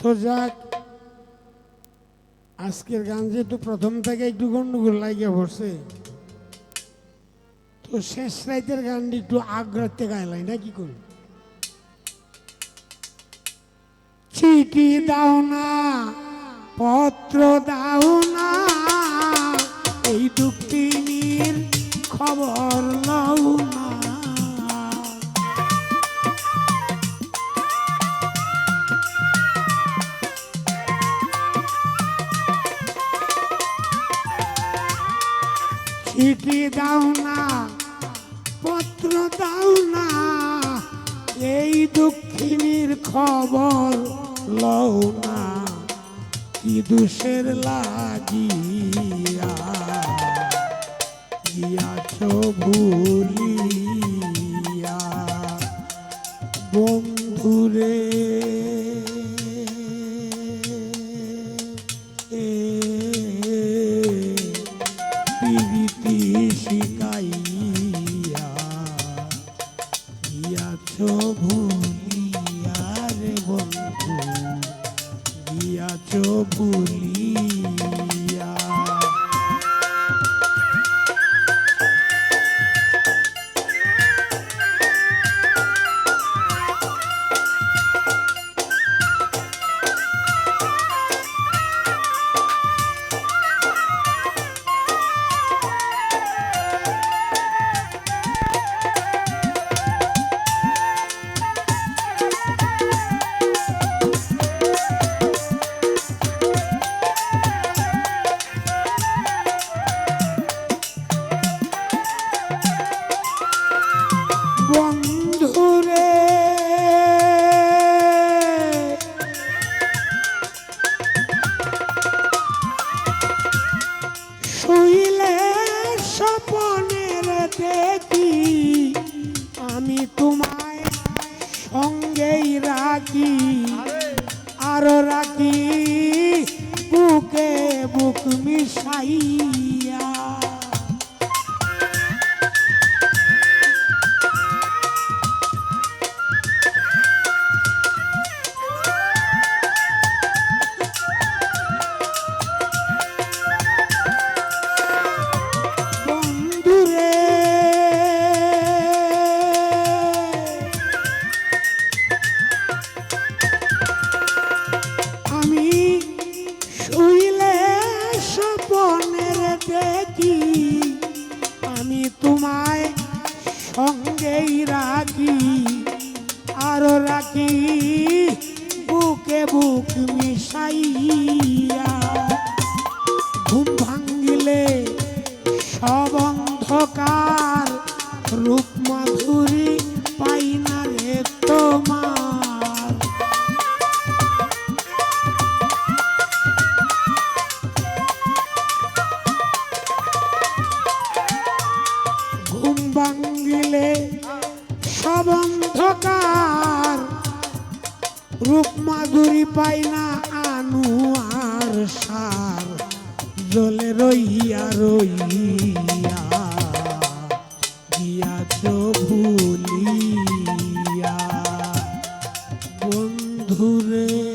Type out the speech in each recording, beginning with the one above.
তো যাক, আজকের গান যেহেতু প্রথম থেকে একটু গন্ডগোল লাগিয়ে পড়ছে, তো শেষ রাইতের গানটি একটু আগ্রাতে গাইলাই না কি করুন চিঠি দাও না, পত্র দাও না, এই দুঃখিনীর খবর লও দাও না, পত্র দাও না। এই দক্ষিণীর খবর লও না, কি দুষের লাগিয়া গিয়াছ ভুলিয়া। বন্ধুরে vai aí. পাই না আনু আর সার জলে রইয়া রইয়া গিয়াছ ভুলিয়া বন্ধুরে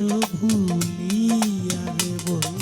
ভুলিয়া রে বন্ধু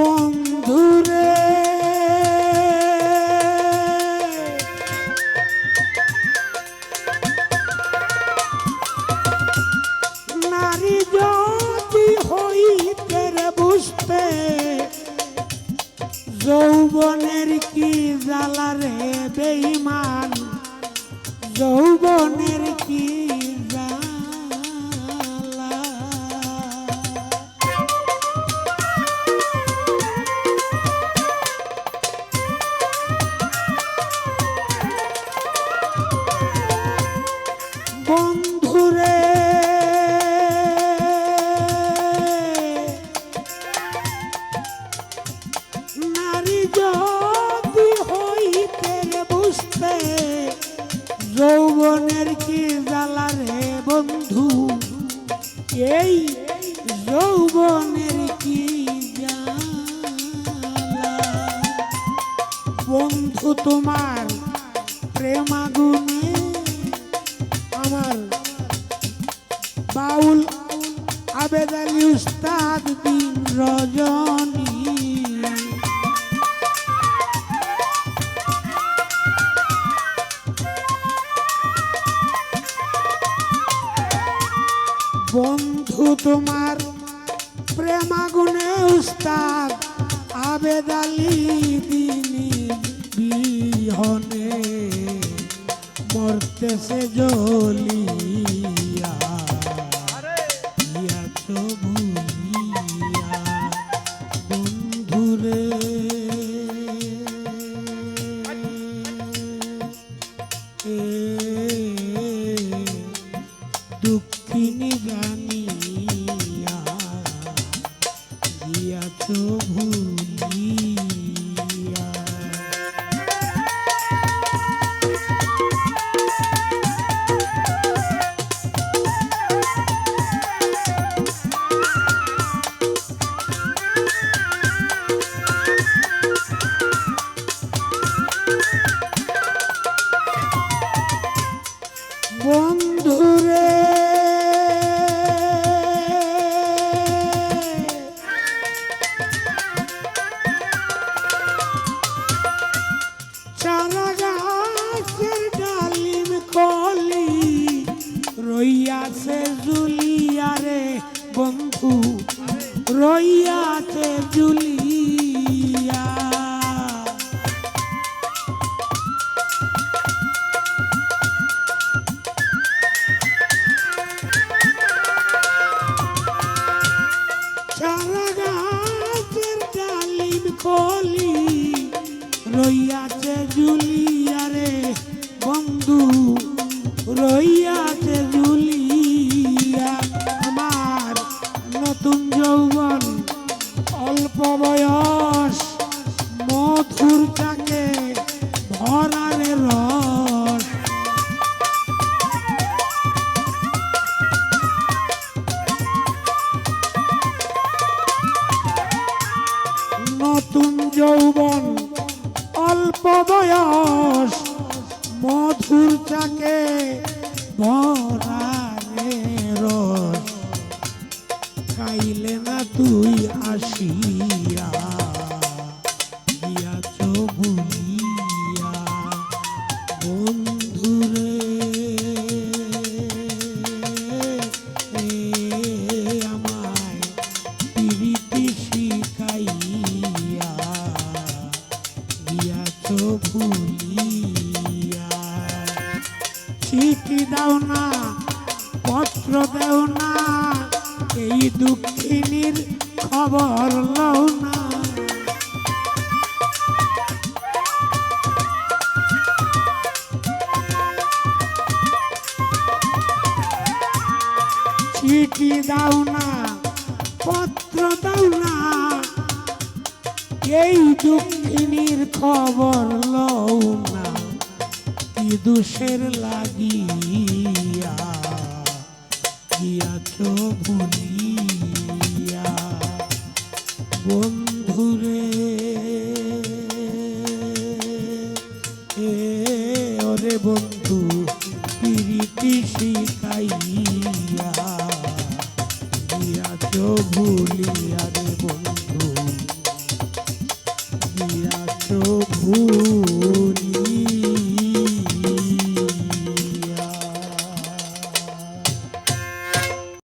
বন্ধুরে। নারী যদি হইতে বুঝতে যৌবনের কি জ্বালা রে বেইমান যৌবনের কি বন্ধু এই যৌবনের কি বন্ধু তোমার প্রেমাগুনে আমার বাউল আবেদ উস্তাদ দিন রজনী বিহনে মরতেছে জলিয়া royal. অল্প বয়স মধুর চাকে ভরারে দুঃখিনীর খবর লও না। চিঠি দাও না, পত্র দাও না। এই দুঃখিনীর খবর লও না, কি দোষের লাগিয়া গিয়াছ ভুলিয়া বন্ধুরে ওরে বন্ধু প্রীতি শিখাইয়া গিয়াছ ভুলিয়া রে বন্ধু গিয়াছ ভুল